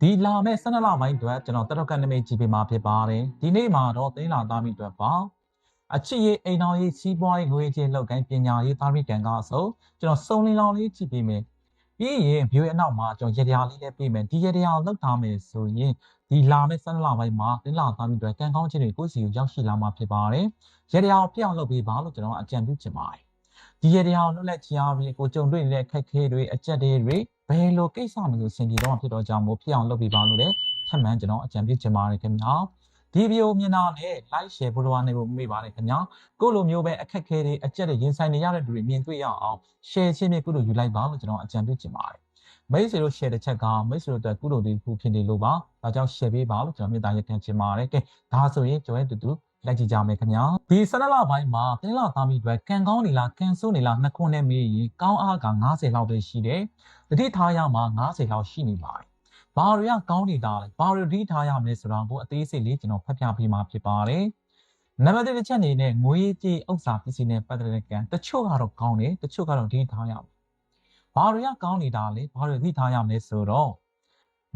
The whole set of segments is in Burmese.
ဒီလာမဲ့12လပိုင်းအတွက်ကျွန်တော်တက်တော့ကနမိတ်ကြည့်ပေးမှာဖြစ်ပါတယ်ဒီနေ့မှာတော့သိန်းလာသားမိအတွက်ပါအချစ်ရေးအိမ်တော်ရေးစီးပွားရေးငွေကြေးလောက်ကိုင်းပညာရေးသားမိကံကအစုံကျွန်တော်စုံလင်းလောင်လေးကြည့်ပေးမယ်ပြီးရင် view ရဲ့အနောက်မှာကျွန်တော်ရေတရားလေးလည်းပေးမယ်ဒီရေတရားလောက်ထားမယ်ဆိုရင်ဒီလာမဲ့12လပိုင်းမှာသိန်းလာသားမိအတွက်ကံကောင်းခြင်းတွေကိုယ့်စီကိုရောက်ရှိလာမှာဖြစ်ပါတယ်ရေတရားကိုပြောင်းလုပ်ပေးပါလို့ကျွန်တော်အကြံပြုချင်ပါတယ်ဒီရေတရားကိုလွတ်လပ်ချင်အောင်ကိုကြုံတွေ့နေတဲ့ခက်ခဲတွေအကြက်တွေတွေ ဘယ်လိုကိစ္စမလို့ဆင်ပြေတော့ဖြစ်တော့ကြောင့်မို့ဖြစ်အောင်လုပ်ပေးပါလို့လည်းထပ်မံကျွန်တော်အကြံပြုချင်ပါတယ်ခင်ဗျာဒီဗီဒီယိုမြင်တာနဲ့ like share ဖို့လိုအပ်နေဖို့မေ့ပါတယ်ခင်ဗျာကိုလိုမျိုးပဲအခက်ခဲတွေအကြက်တွေရင်ဆိုင်နေရတဲ့လူတွေမြင်တွေ့ရအောင် share ချင်းနဲ့ကုလိုယူလိုက်ပါလို့ကျွန်တော်အကြံပြုချင်ပါတယ်မိတ်ဆွေတို့ share တစ်ချက်ကမိတ်ဆွေတို့အတွက်ကုလိုတွေခုဖြစ်နေလို့ပါဒါကြောင့် share ပေးပါလို့ကျွန်တော်မေတ္တာရပ်ခံချင်ပါတယ်ကဲဒါဆိုရင်ကျွန်တော်တို့တူတူ လိုက်ကြည့်ကြမယ်ခင်ဗျာဒီဆနလပိုင်းမှာတင်းလာသားမိတွေကံကောင်းနေလားကံဆိုးနေလားနှစ်ခုနဲ့မေးရင်ကောင်းအားက90လောက်ပဲရှိတယ်တတိထားရမှာ90လောက်ရှိနေပါတယ်ဘာတွေကကောင်းနေတာလဲဘာတွေတတိထားရမလဲဆိုတော့ဘို့အသေးစိတ်လေးကျွန်တော်ဖတ်ပြပေးမှာဖြစ်ပါတယ်နံပါတ်1တစ်ချက်အနေနဲ့ငွေကြေးဥစ္စာပစ္စည်းနဲ့ပတ်သက်တဲ့ကံတချို့ကတော့ကောင်းတယ်တချို့ကတော့တတိထားရမယ်ဘာတွေကကောင်းနေတာလဲဘာတွေတတိထားရမလဲဆိုတော့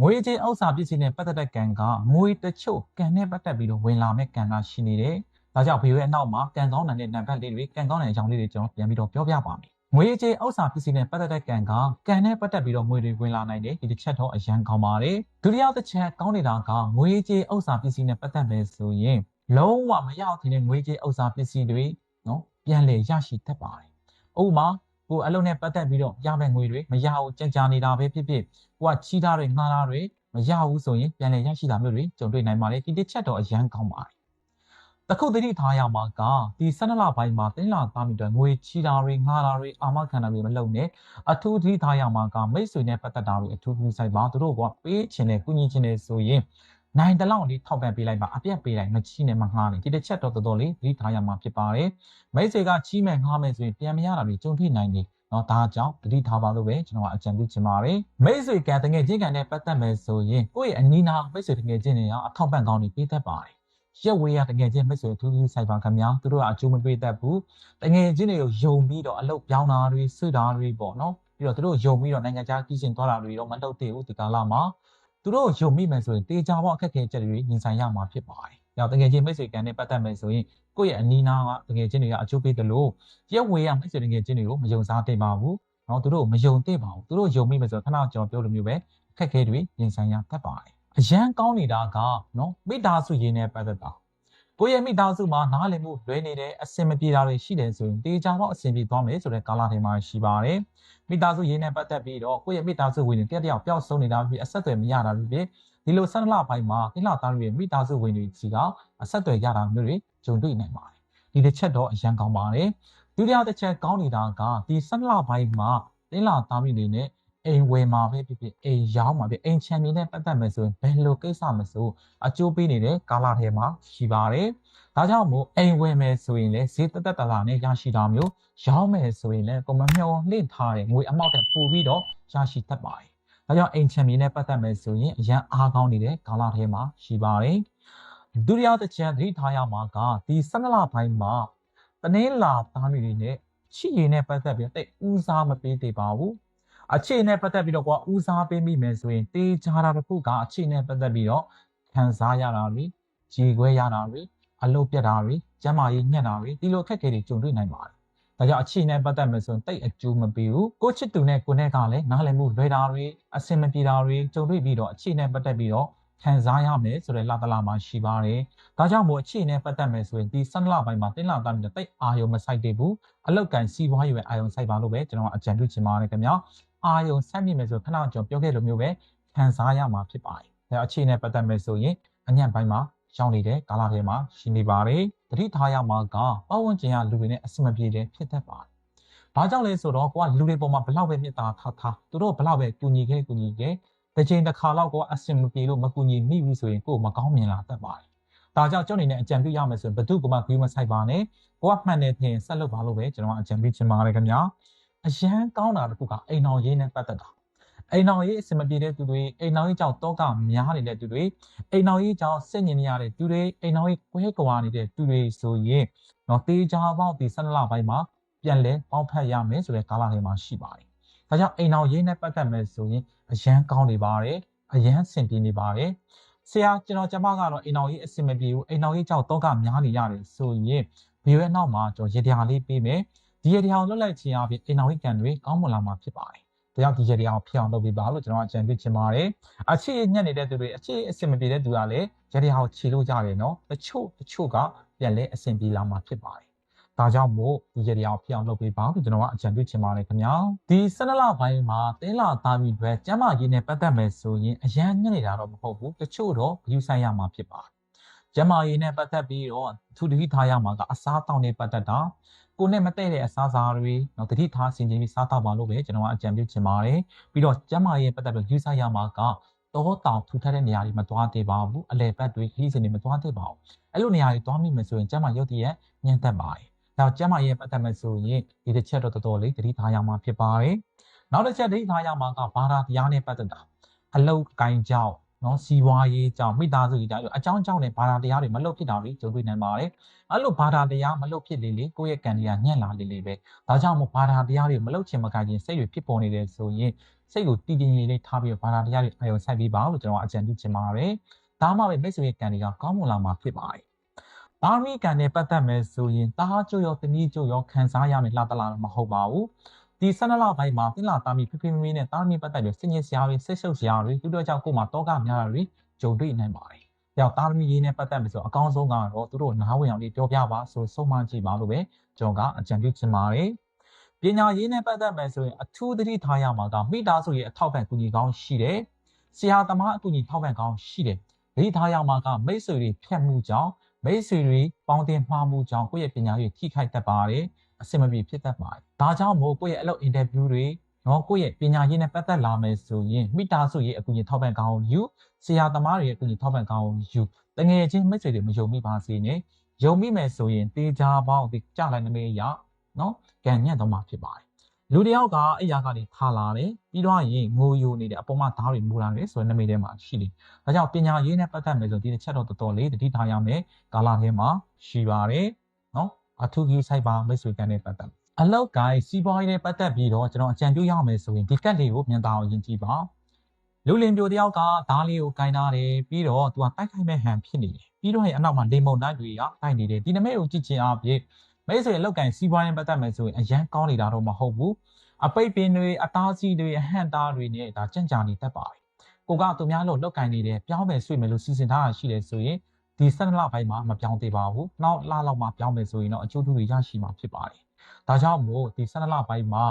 ငွေကြေးဥစ္စာပစ္စည်းနဲ့ပတ်သက်တဲ့ကံကငွေတချို့ကံနဲ့ပတ်သက်ပြီးတော့ဝင်လာမဲ့ကံကရှိနေတယ်။ဒါကြောင့်ဗီဒီယိုရဲ့အနောက်မှာကံကောင်းတဲ့နံပါတ်လေးတွေကံကောင်းတဲ့အကြောင်းလေးတွေကျွန်တော်ပြန်ပြီးတော့ပြောပြပါမယ်။ငွေကြေးဥစ္စာပစ္စည်းနဲ့ပတ်သက်တဲ့ကံကကံနဲ့ပတ်သက်ပြီးတော့ငွေတွေဝင်လာနိုင်တယ်ဒီတစ်ချက်တော့အရန်ကောင်းပါတယ်။ဒုတိယတစ်ချက်ကောင်းနေတာကငွေကြေးဥစ္စာပစ္စည်းနဲ့ပတ်သက်မယ်ဆိုရင်လုံးဝမရအောင်တဲ့ငွေကြေးဥစ္စာပစ္စည်းတွေနော်ပြန်လည်ရရှိတတ်ပါတယ်။ဥပမာ ကိုအလုံးနဲ့ပတ်သက်ပြီးတော့ရမယ့်ငွေတွေမရဘူးကြံကြာနေတာပဲဖြစ်ဖြစ်ကိုကချီးထားတွေငှားထားတွေမရဘူးဆိုရင်ပြန်လည်ရရှိတာမျိုးတွေကြုံတွေ့နိုင်ပါတယ်ဒီတစ်ချက်တော့အရန်ကောင်းပါတယ်တခုတတိထားရမှာကဒီ12လပိုင်းမှာတင်းလာသားမိတွေငွေချီတာတွေငှားတာတွေအာမခံတာတွေမလုပ်နဲ့အထူးတတိထားရမှာကမိတ်ဆွေနဲ့ပတ်သက်တာတွေအထူးကူဆိုင်ပါသူတို့ကပေးချင်တယ်ကုညီချင်တယ်ဆိုရင် နိုင်တလောက်လေးထောက်ပံ့ပေးလိုက်ပါအပြတ်ပေးလိုက်မချီနဲ့မငှားနဲ့ဒီတစ်ချက်တော့တော်တော်လေးတတိထားရမှာဖြစ်ပါတယ်မိတ်ဆွေကချီးမဲ့ငှားမဲ့ဆိုရင်ပြန်မရတာတွေကြုံတွေ့နိုင်တယ်နော်ဒါကြောင့်တတိထားပါလို့ပဲကျွန်တော်ကအကြံပြုချင်ပါတယ်မိတ်ဆွေကတငယ်ချင်းကန်နဲ့ပတ်သက်မယ်ဆိုရင်ကိုယ့်ရဲ့အနီးနားမိတ်ဆွေတငယ်ချင်းတွေရောအထောက်ပံ့ကောင်းတွေပေးတတ်ပါတယ်ရက်ဝေးရတငယ်ချင်းမိတ်ဆွေထူးထူးဆိုင်ပါခင်ဗျာသူတို့ကအကျိုးမပေးတတ်ဘူးတငယ်ချင်းတွေကိုယုံပြီးတော့အလုပ်ပြောင်းတာတွေဆွေးတာတွေပေါ့နော်ပြီးတော့သူတို့ယုံပြီးတော့နိုင်ငံခြားကြီးရှင်သွားတာတွေတော့မလုပ်သေးဘူးဒီကာလမှာ သူတို့ယုံမိမယ်ဆိုရင်တေချာပေါအခက်အခဲချက်တွေရင်ဆိုင်ရမှာဖြစ်ပါတယ်။ကြောင့်တကယ်ချင်းမိတ်ဆွေကန်နဲ့ပတ်သက်မယ်ဆိုရင်ကိုယ့်ရဲ့အနီးနားကတကယ်ချင်းတွေကအကျိုးပေးတယ်လို့ရက်ဝေးရမိတ်ဆွေတကယ်ချင်းတွေကိုမယုံစားသင့်ပါဘူး။နော်သူတို့မယုံသင့်ပါဘူး။သူတို့ယုံမိမယ်ဆိုတော့ခဏကြောင်ပြောလိုမျိုးပဲအခက်အခဲတွေရင်ဆိုင်ရတတ်ပါတယ်။အရန်ကောင်းနေတာကနော်မိသားစုရင်းနဲ့ပတ်သက်တာ ကိုယ့်ရဲ့မိသားစုမှာနားလည်မှုလွဲနေတဲ့အဆင်မပြေတာတွေရှိတယ်ဆိုရင်တေချာပေါအဆင်ပြေသွားမယ်ဆိုတဲ့ကာလထဲမှာရှိပါတယ်မိသားစုရင်းနဲ့ပတ်သက်ပြီးတော့ကိုယ့်ရဲ့မိသားစုဝင်တွေတယောက်တယောက်ပျောက်ဆုံးနေတာဖြစ်အဆက်အသွယ်မရတာဖြစ်ဒီလိုဆက်လပိုင်းမှာကိလသားတွေမိသားစုဝင်တွေစီကအဆက်အသွယ်ရတာမျိုးတွေဂျုံတွေ့နိုင်ပါတယ်ဒီတစ်ချက်တော့အရန်ကောင်းပါတယ်ဒုတိယတစ်ချက်ကောင်းနေတာကဒီဆက်လပိုင်းမှာကိလသားမိတွေနဲ့ အိမ်ဝယ်မှာပဲဖြစ်ဖြစ်အိမ်ရောင်းမှာပဲအိမ်ချမ်းမြေနဲ့ပတ်သက်မယ်ဆိုရင်ဘယ်လိုကိစ္စမဆိုအကျိုးပေးနေတဲ့ကာလထဲမှာရှိပါတယ်။ဒါကြောင့်မို့အိမ်ဝယ်မယ်ဆိုရင်လည်းဈေးတက်တက်တလာနဲ့ရရှိတာမျိုးရောင်းမယ်ဆိုရင်လည်းကိုမမျှော်လင့်ထားတဲ့ငွေအမောက်တက်ပို့ပြီးတော့ရရှိတတ်ပါတယ်။ဒါကြောင့်အိမ်ချမ်းမြေနဲ့ပတ်သက်မယ်ဆိုရင်အရန်အားကောင်းနေတဲ့ကာလထဲမှာရှိပါတယ်။ဒုတိယတစ်ချက်သတိထားရမှာကဒီ12လပိုင်းမှာတနင်္လာသားမျိုးတွေနဲ့ချစ်ရည်နဲ့ပတ်သက်ပြီးတိတ်ဦးစားမပေးသေးပါဘူး။ အခြေနဲ့ပတ်သက်ပြီးတော့ကွာဦးစားပေးမိမယ်ဆိုရင်တေးချာတာတစ်ခုကအခြေနဲ့ပတ်သက်ပြီးတော့ခံစားရတာတွေကြေခွဲရတာတွေအလုပ်ပြတ်တာတွေကျန်းမာရေးညံ့တာတွေဒီလိုအခက်အခဲတွေကြုံတွေ့နိုင်ပါတယ်။ဒါကြောင့်အခြေနဲ့ပတ်သက်မယ်ဆိုရင်တိတ်အကျိုးမပေးဘူး။ကိုချစ်သူနဲ့ကိုနဲ့ကလည်းနားလည်မှုလွဲတာတွေအဆင်မပြေတာတွေကြုံတွေ့ပြီးတော့အခြေနဲ့ပတ်သက်ပြီးတော့ခံစားရမယ်ဆိုတဲ့လတလာမှာရှိပါတယ်။ဒါကြောင့်မို့အခြေနဲ့ပတ်သက်မယ်ဆိုရင်ဒီ12လပိုင်းမှာတင်းလာသားတဲ့တိတ်အာယုံမဆိုင်သေးဘူး။အလောက်ကန်စီးပွားရေးပဲအာယုံဆိုင်ပါလို့ပဲကျွန်တော်အကြံပြုချင်ပါတယ်ခင်ဗျာ။ အာယုံဆက်မြင့်မယ်ဆိုခဏကျွန်တော်ပြောခဲ့လိုမျိုးပဲခံစားရမှာဖြစ်ပါတယ်။ဒါအခြေနဲ့ပတ်သက်မယ်ဆိုရင်အညံ့ပိုင်းမှာရောက်နေတဲ့ကာလထဲမှာရှိနေပါတယ်။တတိထားရမှာကပတ်ဝန်းကျင်ကလူတွေနဲ့အဆင်မပြေတဲ့ဖြစ်တတ်ပါတယ်။ဘာကြောင့်လဲဆိုတော့ကိုကလူတွေပေါ်မှာဘလောက်ပဲမေတ္တာထားထားသူတို့ဘလောက်ပဲကူညီခဲ့ကူညီခဲ့တစ်ချိန်တစ်ခါတော့ကိုကအဆင်မပြေလို့မကူညီမိဘူးဆိုရင်ကိုမကောင်းမြင်လာတတ်ပါတယ်။ဒါကြောင့်ကျောင်းနေနဲ့အကြံပြုရမယ်ဆိုရင်ဘသူကမှဂရုမစိုက်ပါနဲ့။ကိုကမှန်တယ်ထင်ဆက်လုပ်ပါလို့ပဲကျွန်တော်အကြံပြုချင်ပါတယ်ခင်ဗျာ။ အရန်ကောင်းတာတစ်ခုကအိမ်တော်ရေးနဲ့ပတ်သက်တာ။အိမ်တော်ရေးအဆင်မပြေတဲ့သူတွေအိမ်တော်ရေးကြောင့်တောကများနေတဲ့သူတွေအိမ်တော်ရေးကြောင့်စိတ်ညစ်နေရတဲ့သူတွေအိမ်တော်ရေးကွဲကွာနေတဲ့သူတွေဆိုရင်တော့တေးကြပေါက်ဒီ၁၂လပိုင်းမှာပြန်လဲပေါက်ဖက်ရမယ်ဆိုတဲ့ကာလထဲမှာရှိပါတယ်။ဒါကြောင့်အိမ်တော်ရေးနဲ့ပတ်သက်မယ်ဆိုရင်အရန်ကောင်းနေပါတယ်အရန်ဆင်ပြေနေပါတယ်ဆရာကျွန်တော်ကျမကတော့အိမ်တော်ကြီးအဆင်မပြေဘူးအိမ်တော်ကြီးကြောက်တော့ကများနေရတယ်ဆိုရင်ဗီဒီယိုရဲ့နောက်မှာကျွန်တော်ရေတရားလေးပေးမယ် ဒီရေတရားကိုလွတ်လိုက်ခြင်းအပြင်အိမ်တော်ကြီးကံတွေကောင်းမွန်လာမှာဖြစ်ပါတယ်ဒါကြောင့်ဒီရေတရားကိုဖြစ်အောင်လုပ်ပေးပါလို့ကျွန်တော်အကြံပြုချင်ပါတယ်အချစ်ညက်နေတဲ့သူတွေအချစ်အဆင်မပြေတဲ့သူကလည်းရေတရားကိုခြေလို့ကြတယ်နော်တချို့တချို့ကပြန်လဲအဆင်ပြေလာမှာဖြစ်ပါတယ်ဒါကြောင့်မို့ဒီရေတရားကိုဖြစ်အောင်လုပ်ပေးပါလို့ကျွန်တော်ကအကြံပြုချင်ပါတယ်ခင်ဗျာဒီ12လပိုင်းမှာတင်းလာသားပြီးတွေကျမ်းမာရေးနဲ့ပတ်သက်မယ်ဆိုရင်အရန်ညက်နေတာတော့မဟုတ်ဘူးတချို့တော့ဂရုစိုက်ရမှာဖြစ်ပါတယ်ကျမ်းမာရေးနဲ့ပတ်သက်ပြီးတော့သူတတိထားရမှာကအစားတောင်းနဲ့ပတ်သက်တာ ကိုနဲ့မတည့်တဲ့အစားအစာတွေတော့တတိထားဆင်ခြင်ပြီးစားတော့ပါလို့ပဲကျွန်တော်ကအကြံပြုချင်ပါတယ်ပြီးတော့ကျမ်းမာရေးပတ်သက်ပြီးဂရုစိုက်ရမှာကတော့တောင်ထူထပ်တဲ့နေရာတွေမသွားသေးပါဘူးအလဲပတ်တွေခီးစင်တွေမသွားသေးပါဘူးအဲ့လိုနေရာတွေသွားမိမယ်ဆိုရင်ကျမ်းမာရုပ်တရက်ညံ့သက်ပါတယ်နောက်ကျမ်းမာရေးပတ်သက်မယ်ဆိုရင်ဒီတစ်ချက်တော့တော်တော်လေးသတိထားရမှာဖြစ်ပါတယ်။နောက်တစ်ချက်သတိထားရမှာကဘာသာတရားနဲ့ပတ်သက်တာအလောက်ကိုင်းကြောင့် နော်စီဝါရေးကြောင့်မိသားစုကြီးတိုင်းအကြောင်းကြောင့်နဲ့ဘာသာတရားတွေမလုပ်ဖြစ်တာတွေကြုံတွေ့နိုင်ပါတယ်။အဲ့လိုဘာသာတရားမလုပ်ဖြစ်လေလေကိုယ့်ရဲ့ကံတွေကညံ့လာလေလေပဲ။ဒါကြောင့်မို့ဘာသာတရားတွေမလုပ်ချင်မကခြင်းစိတ်တွေဖြစ်ပေါ်နေတယ်ဆိုရင်စိတ်ကိုတည်တည်ငြိမ်လေးထားပြီးဘာသာတရားတွေအယုံဆိုင်ပြီးပါလို့ကျွန်တော်အကြံပြုချင်ပါတယ်။ဒါမှပဲမိတ်ဆွေရဲ့ကံတွေကကောင်းမွန်လာမှာဖြစ်ပါတယ်။ဘာမိကံနဲ့ပတ်သက်မယ်ဆိုရင်တားကျိုးရောတနည်းကျိုးရောခံစားရမယ်လှတလားမဟုတ်ပါဘူး ဒီ12လပိုင်းမှာတင်းလာသားမိဖိဖိမီနဲ့တားမိပတ်သက်ပြီးစင်ကြီးစရာတွေဆိတ်ဆုပ်စရာတွေသူတို့ကြောင့်ကိုယ်မှာတောကများတာတွေကြုံတွေ့နိုင်ပါတယ်။ကြောက်တားမိရေးနဲ့ပတ်သက်ပြီးဆိုအကောင်းဆုံးကတော့သူတို့နားဝင်အောင်လေးပြောပြပါဆိုဆုံးမကြည့်ပါလို့ပဲကျွန်တော်ကအကြံပြုချင်ပါတယ်။ပညာရေးနဲ့ပတ်သက်မယ်ဆိုရင်အထူးသတိထားရမှာကမိသားစုရဲ့အထောက်ပံ့ကူညီကောင်းရှိတယ်။ဆရာသမားအကူအညီထောက်ပံ့ကောင်းရှိတယ်။သတိထားရမှာကမိတ်ဆွေတွေဖြတ်မှုကြောင့်မိတ်ဆွေတွေပေါင်းတင်မှားမှုကြောင့်ကိုယ့်ရဲ့ပညာရေးထိခိုက်တတ်ပါတယ် အဆင်မပြေဖြစ်တတ်ပါတယ်ဒါကြောင့်မို့ကိုယ့်ရဲ့အလုပ်အင်တာဗျူးတွေနော်ကိုယ့်ရဲ့ပညာရေးနဲ့ပတ်သက်လာမယ်ဆိုရင်မိသားစုရဲ့အကူအညီထောက်ပံ့ကောင်းယူဆရာသမားတွေရဲ့အကူအညီထောက်ပံ့ကောင်းယူတငယ်ချင်းမိတ်ဆွေတွေမယုံမိပါစေနဲ့ယုံမိမယ်ဆိုရင်တေချာပေါင်းဒီကြလိုက်နမေးရနော်ကံညံ့တော့မှာဖြစ်ပါတယ်လူတယောက်ကအဲ့ရကနေခါလာတယ်ပြီးတော့ရင်ငိုယိုနေတယ်အပေါ်မှာဓာတ်တွေမူလာတယ်ဆိုတော့နမိတ်ထဲမှာရှိတယ်။ဒါကြောင့်ပညာရေးနဲ့ပတ်သက်မယ်ဆိုဒီတစ်ချက်တော့တော်တော်လေးတတိထားရမယ်ကာလာထဲမှာရှိပါတယ်နော် အထူးကြီးဆိုင်ပါမိတ်ဆွေကန်နဲ့ပတ်သက်အလောက်ကိုင်းစီးပွားရေးနဲ့ပတ်သက်ပြီးတော့ကျွန်တော်အကြံပြုရမယ်ဆိုရင်ဒီကတ်လေးကိုမြန်တာအောင်ယဉ်ကြည့်ပါလူလင်ပြိုတယောက်ကဓားလေးကိုကင်ထားတယ်ပြီးတော့သူကတိုက်ခိုက်မဲ့ဟန်ဖြစ်နေတယ်ပြီးတော့ရင်အနောက်မှာလေမုန်တိုင်းတွေကတိုက်နေတယ်ဒီနမိတ်ကိုကြည့်ချင်အားဖြင့်မိတ်ဆွေလောက်ကိုင်းစီးပွားရေးပတ်သက်မယ်ဆိုရင်အရန်ကောင်းနေတာတော့မဟုတ်ဘူးအပိတ်ပင်တွေအသားစီးတွေအဟန့်သားတွေနဲ့ဒါကြံ့ကြာနေတတ်ပါတယ်ကိုကသူများလို့လောက်ကင်နေတယ်ပြောင်းမယ်ဆွေမယ်လို့စီစဉ်ထားတာရှိတယ်ဆိုရင် ဒီ7လပိုင်းမှာမပြောင်းသေးပါဘူး။နောက်လလောက်မှပြောင်းမယ်ဆိုရင်တော့အကျိုးတူတွေရရှိမှာဖြစ်ပါတယ်။ဒါကြောင့်မို့ဒီ7လပိုင်းမှာ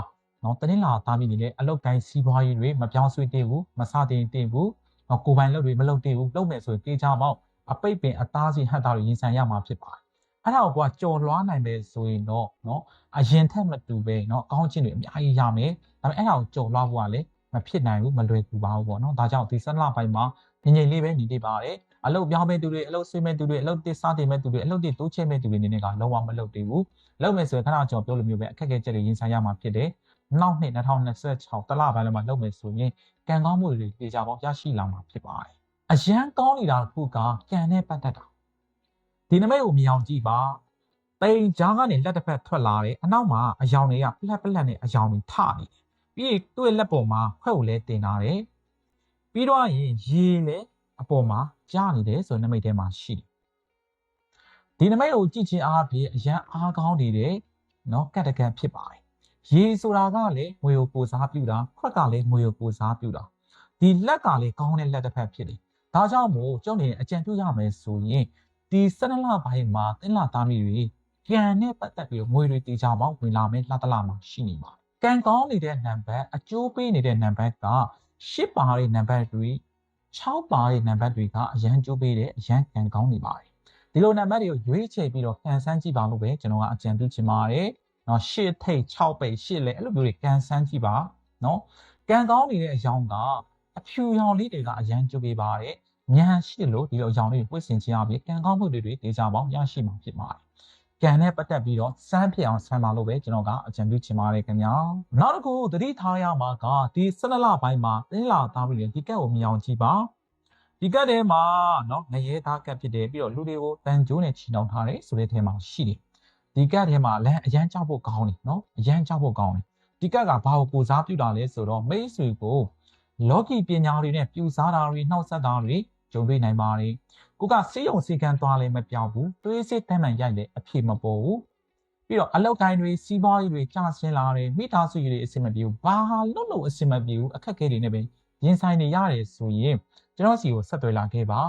နော်တနင်္လာသားမိနေတဲ့အလုတ်တိုင်းစီးပွားရေးတွေမပြောင်းဆွေးသေးဘူးမစတင်တင်ဘူးနော်ကိုပိုင်လုပ်တွေမလုပ်သေးဘူးလုပ်မယ်ဆိုရင်တေချာမောက်အပိတ်ပင်အသားစီဟတ်တာတွေရင်ဆိုင်ရမှာဖြစ်ပါတယ်။အဲ့ဒါကိုကကြော်လွားနိုင်တယ်ဆိုရင်တော့နော်အရင်ထက်မတူပဲနော်ကောင်းချင်းတွေအများကြီးရမယ်။ဒါပေမဲ့အဲ့ဒါကိုကြော်လွားဖို့ကလည်းမဖြစ်နိုင်ဘူးမလွယ်ကူပါဘူးပေါ့နော်။ဒါကြောင့်ဒီ7လပိုင်းမှာငြိမ်ငြိမ်လေးပဲညီတည်ပါတယ်။ အလုပ်ပြောင်းမဲ့သူတွေအလုပ်ဆွေးမဲ့သူတွေအလုပ်တစ်စားတင်မဲ့သူတွေအလုပ်တစ်တိုးချဲ့မဲ့သူတွေနေနေကလုံးဝမလုပ်သေးဘူးလုပ်မယ်ဆိုရင်ခဏကျွန်တော်ပြောလိုမျိုးပဲအခက်အခဲချက်တွေရင်ဆိုင်ရမှာဖြစ်တယ်နောက်နှစ်2026တလပိုင်းလောက်မှာလုပ်မယ်ဆိုရင်ကံကောင်းမှုတွေတေချာပေါင်းရရှိလာမှာဖြစ်ပါတယ်အရန်ကောင်းနေတာတစ်ခုကကံနဲ့ပတ်သက်တာဒီနမိတ်ကိုမြင်အောင်ကြည့်ပါပိန်ကြားကနေလက်တစ်ဖက်ထွက်လာတယ်အနောက်မှာအယောင်တွေကပလက်ပလက်နဲ့အယောင်တွေထနေတယ်ပြီးသူ့ရဲ့လက်ပေါ်မှာခွက်ကိုလည်းတင်ထားတယ်ပြီးတော့ရင်ရေလည်း အပေါ်မှာကြားနေတယ်ဆိုတဲ့နမိတ်ထဲမှာရှိတယ်ဒီနမိတ်ကိုကြည့်ချင်းအားဖြင့်အရန်အားကောင်းနေတယ်နော်ကတ်တကန်ဖြစ်ပါတယ်ရေဆိုတာကလည်းငွေကိုပိုစားပြူတာခွက်ကလည်းငွေကိုပိုစားပြူတာဒီလက်ကလည်းကောင်းတဲ့လက်တစ်ဖက်ဖြစ်တယ်ဒါကြောင့်မို့ကျုံနေအကြံပြုရမယ်ဆိုရင်ဒီ12လပိုင်းမှာတင်းလာသားမိတွေကံနဲ့ပတ်သက်ပြီးငွေတွေတေချာပေါင်းဝင်လာမယ်လှတလာမှာရှိနေပါကံကောင်းနေတဲ့နံပါတ်အကျိုးပေးနေတဲ့နံပါတ်က10ပါတဲ့နံပါတ်တွေ 6ပါတဲ့နံပါတ်တွေကအရန်ကျိုးပေးတဲ့အရန်ကံကောင်းနေပါတယ်ဒီလိုနံပါတ်တွေကိုရွေးချယ်ပြီးတော့ကန်ဆန်းကြည့်ပါလို့ပဲကျွန်တော်ကအကြံပြုချင်ပါတယ်နော်10ထိတ်6ပိတ်10လဲအဲ့လိုမျိုးတွေကန်ဆန်းကြည့်ပါနော်ကံကောင်းနေတဲ့အကြောင်းကအဖြူရောင်လေးတွေကအရန်ကျိုးပေးပါတယ်မြန်ရှိလို့ဒီလိုအကြောင်းလေးတွေပွင့်စင်ခြင်းအပြင်ကံကောင်းမှုတွေတွေဒေကြပေါင်းရရှိမှာဖြစ်ပါတယ် ကံနဲ့ပတ်သက်ပြီးတော့စမ်းဖြစ်အောင်ဆမ်းပါလို့ပဲကျွန်တော်ကအကြံပြုချင်ပါတယ်ခင်ဗျာနောက်တစ်ခုသတိထားရမှာကဒီ12လပိုင်းမှာတင်းလာသားပြီးဒီကက်ကိုမြင်အောင်ကြည့်ပါဒီကက်ထဲမှာเนาะငရဲသားကက်ဖြစ်တယ်ပြီးတော့လူတွေကိုတန်ကြိုးနဲ့ချီနှောင်ထားတယ်ဆိုတဲ့ထဲမှာရှိတယ်ဒီကက်ထဲမှာလည်းအရန်ကြောက်ဖို့ကောင်းတယ်เนาะအရန်ကြောက်ဖို့ကောင်းတယ်ဒီကက်ကဘာကိုကိုစားပြုတာလဲဆိုတော့မိတ်ဆွေကို လောကီပညာတွေနဲ့ပြူစားတာတွေနှောက်ဆက်တာတွေ ကြုံတွေ့နိုင်ပါတယ်ကိုကစေးရုံစေကန်းသွားလဲမပြောင်းဘူးတွေးစစ်တမ်းမှန်ရိုက်လဲအဖြစ်မပေါ်ဘူးပြီးတော့အလောက်ကိုင်းတွေစီးပွားရေးတွေကြာဆင်းလာတယ်မိသားစုရေးတွေအဆင်မပြေဘူးဘာလို့လို့အဆင်မပြေဘူးအခက်အခဲတွေနဲ့ပဲရင်ဆိုင်နေရတယ်ဆိုရင်ကျွန်တော်စီကိုဆက်သွယ်လာခဲ့ပါ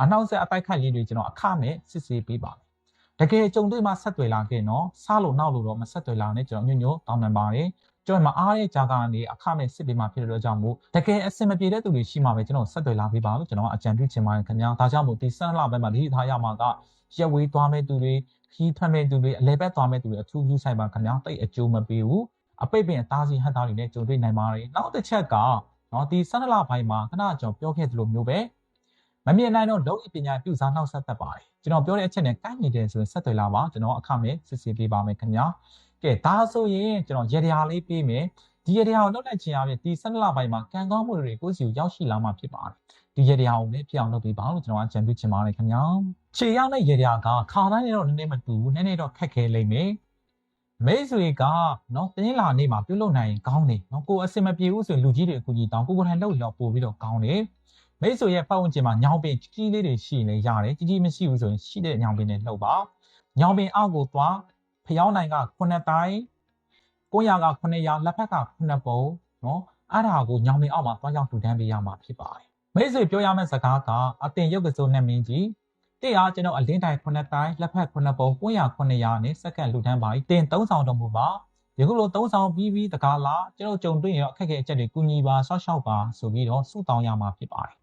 အနောက်ဆက်အပိုက်ခတ်လေးတွေကျွန်တော်အခမဲ့စစ်ဆေးပေးပါမယ်တကယ်ကြုံတွေ့မှဆက်သွယ်လာခဲ့နော်စားလို့နောက်လို့တော့မဆက်သွယ်လာနဲ့ကျွန်တော်ညွှန်ညွှန်တောင်းပန်ပါတယ် ကျွန်တော်မအားတဲ့ကြာကနေအခမဲ့စစ်ပေးမှဖြစ်တဲ့အတွက်ကြောင့်မို့တကယ်အဆင်မပြေတဲ့သူတွေရှိမှပဲကျွန်တော်ဆက်သွယ်လာပေးပါလို့ကျွန်တော်အကြံပြုချင်ပါတယ်ခင်ဗျာဒါကြောင့်မို့ဒီဆန်းလာဘက်မှာဒီထားရမှာကရက်ဝေးသွားမဲ့သူတွေခီးထွက်မဲ့သူတွေအလဲဘက်သွားမဲ့သူတွေအထူးယူဆိုင်ပါခင်ဗျာတိတ်အကျိုးမပေးဘူးအပိတ်ပင်အသားစီဟန်သားတွေနဲ့ကြုံတွေ့နိုင်ပါတယ်နောက်တစ်ချက်ကနော်ဒီဆန်းလာပိုင်းမှာခဏကျွန်တော်ပြောခဲ့သလိုမျိုးပဲမမြင်နိုင်တော့လုံးပညာပြုစားနှောက်ဆက်တတ်ပါတယ်ကျွန်တော်ပြောတဲ့အချက်နဲ့ကိုက်နေတယ်ဆိုရင်ဆက်သွယ်လာပါကျွန်တော်အခမဲ့စစ်ဆေးပေးပါမယ်ခင်ဗျာ ကဲဒါဆိုရင်ကျွန်တော်ရေတရားလေးပေးမယ်ဒီရေတရားကိုလောက်လိုက်ချင်ရပြင်ဒီဆန်းလာပိုင်းမှာကံကောင်းမှုတွေကိုစီကိုရောက်ရှိလာမှဖြစ်ပါတယ်ဒီရေတရားကိုလည်းပြအောင်လုပ်ပေးပါလို့ကျွန်တော်အကြံပြုချင်ပါတယ်ခင်ဗျာခြေရောက်တဲ့ရေတရားကခါတိုင်းနဲ့တော့နည်းနည်းမတူဘူးနည်းနည်းတော့ခက်ခဲလိမ့်မယ်မိတ်ဆွေကနော်တင်းလာနေမှာပြုတ်လုံနိုင်ရင်ကောင်းတယ်နော်ကိုအစင်မပြေဘူးဆိုရင်လူကြီးတွေအကူကြီးတောင်းကိုကိုယ်တိုင်လှုပ်ရောက်ပို့ပြီးတော့ကောင်းတယ်မိတ်ဆွေရဲ့ပတ်ဝန်းကျင်မှာညောင်ပင်ကြီးကြီးလေးတွေရှိရင်လည်းရတယ်ကြီးကြီးမရှိဘူးဆိုရင်ရှိတဲ့ညောင်ပင်တွေလှုပ်ပါညောင်ပင်အောက်ကိုသွား ဖျောင်းနိုင်က9တိုင်း900က900လက်ဖက်က9ပုံနော်အဲ့ဒါကိုညောင်ပင်အောက်မှာသွားရောက်ထူထမ်းပေးရမှာဖြစ်ပါတယ်မိတ်ဆွေပြောရမယ့်စကားကအတင်ရုပ်ကစိုးနဲ့မင်းကြီးတဲ့အားကျွန်တော်အလင်းတိုင်း9တိုင်းလက်ဖက်9ပုံ900 900နဲ့စက္ကန့်လူထမ်းပါတင်3ဆောင်တော့မှုပါယခုလို3ဆောင်ပြီးပြီးတကားလာကျွန်တော်ကြုံတွေ့ရအခက်အခဲအချက်တွေကုညီပါဆောက်ရှောက်ပါဆိုပြီးတော့စုတောင်းရမှာဖြစ်ပါတယ်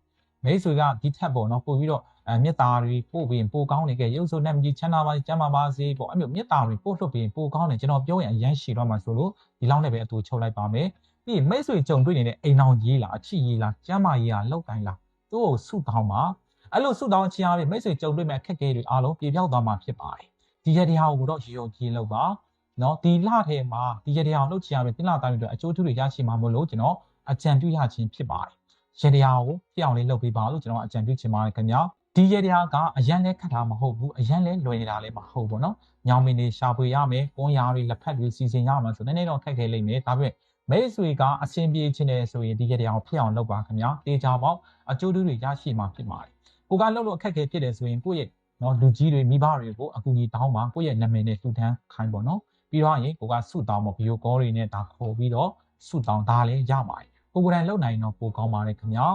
မိတ်ဆွေကဒီထက်ပေါ့နော်ပို့ပြီးတော့အဲမြစ်တာတွေပို့ပြီးပို့ကောင်းနေခဲ့ရုပ်ဆိုနဲ့မကြီးချမ်းသာပါကျမ်းပါပါစေပေါ့အဲ့မျိုးမြစ်တာတွေပို့လွတ်ပြီးပို့ကောင်းနေကျွန်တော်ပြောရင်အရန်ရှည်တော့မှာဆိုလို့ဒီလောက်နဲ့ပဲအတူချုပ်လိုက်ပါမယ်ပြီးမိတ်ဆွေကြုံတွေ့နေတဲ့အိမ်အောင်ကြီးလားအချစ်ကြီးလားကျမ်းမာကြီးလားလောက်တိုင်းလားသူ့ကိုစုတောင်းပါအဲ့လိုဆုတောင်းခြင်းအပြင်မိတ်ဆွေကြုံတွေ့မဲ့အခက်အခဲတွေအားလုံးပြေပြောက်သွားမှာဖြစ်ပါတယ်ဒီရတရားကိုတော့ရေုံကြည်လို့ပါနော်ဒီလထဲမှာဒီရတရားကိုလုပ်ချင်ရပြီးတင်လာတိုင်းတွေအကျိုးထူးတွေရရှိမှာမို့လို့ကျွန်တော်အကြံပြုရခြင်းဖြစ်ပါတယ် ရတရားကိုပြအောင်လေးလုပ်ပေးပါလို့ကျွန်တော်အကြံပြုချင်ပါတယ်ခင်ဗျာဒီရတရားကအရန်လဲခတ်တာမဟုတ်ဘူးအရန်လဲလွယ်နေတာလည်းမဟုတ်ဘူးเนาะညောင်မင်းတွေရှာဖွေရမယ်ကွန်ရာတွေလက်ဖက်တွေစီစဉ်ရမယ်ဆိုနည်းနည်းတော့ခက်ခဲလိမ့်မယ်ဒါပေမဲ့မိတ်ဆွေကအဆင်ပြေခြင်းနဲ့ဆိုရင်ဒီရတရားကိုဖြစ်အောင်လုပ်ပါခင်ဗျာတေချာပေါက်အကျိုးထူးတွေရရှိမှာဖြစ်ပါတယ်ကိုကလှုပ်လို့အခက်အခဲဖြစ်တယ်ဆိုရင်ကိုယ့်ရဲ့နော်လူကြီးတွေမိဘတွေကိုအကူအညီတောင်းပါကိုယ့်ရဲ့နာမည်နဲ့လှူဒန်းခိုင်းပေါ့နော်ပြီးတော့ရင်ကိုကစုတောင်းပေါ့ဗီဒီယိုကောတွေနဲ့ဒါခေါ်ပြီးတော့စုတောင်းဒါလည်းရပါတယ် ကိုကိုယ်တိုင်လုပ်နိုင်တော့ပိုကောင်းပါတယ်ခင်ဗျာ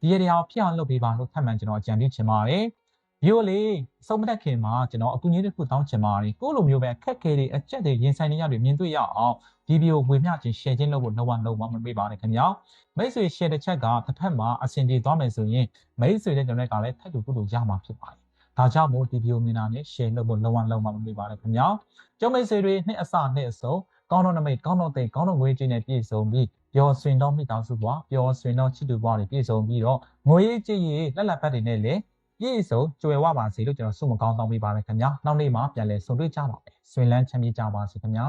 ဒီရတရားဖြစ်အောင်လုပ်ပေးပါလို့ထပ်မံကျွန်တော်အကြံပြုချင်ပါတယ်ဗီဒီယိုလေးစုံမတက်ခင်မှာကျွန်တော်အကူအညီတစ်ခုတောင်းချင်ပါတယ်ကိုလိုမျိုးပဲခက်ခဲတွေအကြက်တွေရင်ဆိုင်နေရတွေမြင်တွေ့ရအောင်ဒီဗီဒီယိုဝေမျှခြင်း share ခြင်းလုပ်ဖို့လုံးဝလုံးဝမမေ့ပါနဲ့ခင်ဗျာမိတ်ဆွေ share တစ်ချက်ကတစ်ဖက်မှာအဆင်ပြေသွားမယ်ဆိုရင်မိတ်ဆွေတဲ့ကျွန်တော်ကလည်းထပ်တူပုတူရမှာဖြစ်ပါတယ်ဒါကြောင့်မို့ဒီဗီဒီယိုမြင်တာနဲ့ share လုပ်ဖို့လုံးဝလုံးဝမမေ့ပါနဲ့ခင်ဗျာကျောင်းမိတ်ဆွေတွေနှစ်အစနှစ်အစုံကောင်းတော့နမိတ်ကောင်းတော့သိကောင်းတော့ငွေကြေးနဲ့ပြည့်စုံပြီး ပျော်ရွှင်တော့မိသားစုဘဝပျော်ရွှင်တော့ချစ်သူဘဝတွေပြည့်စုံပြီးတော့ငွေကြေးရေးလက်လက်ပတ်တွေနဲ့လည်းပြည့်စုံကြွယ်ဝပါစေလို့ကျွန်တော်ဆုမကောင်းတောင်းပေးပါမယ်ခင်ဗျာနောက်နေ့မှာပြန်လည်ဆုံတွေ့ကြပါမယ်ဆွေလန်းချမ်းမြေ့ကြပါစေခင်ဗျာ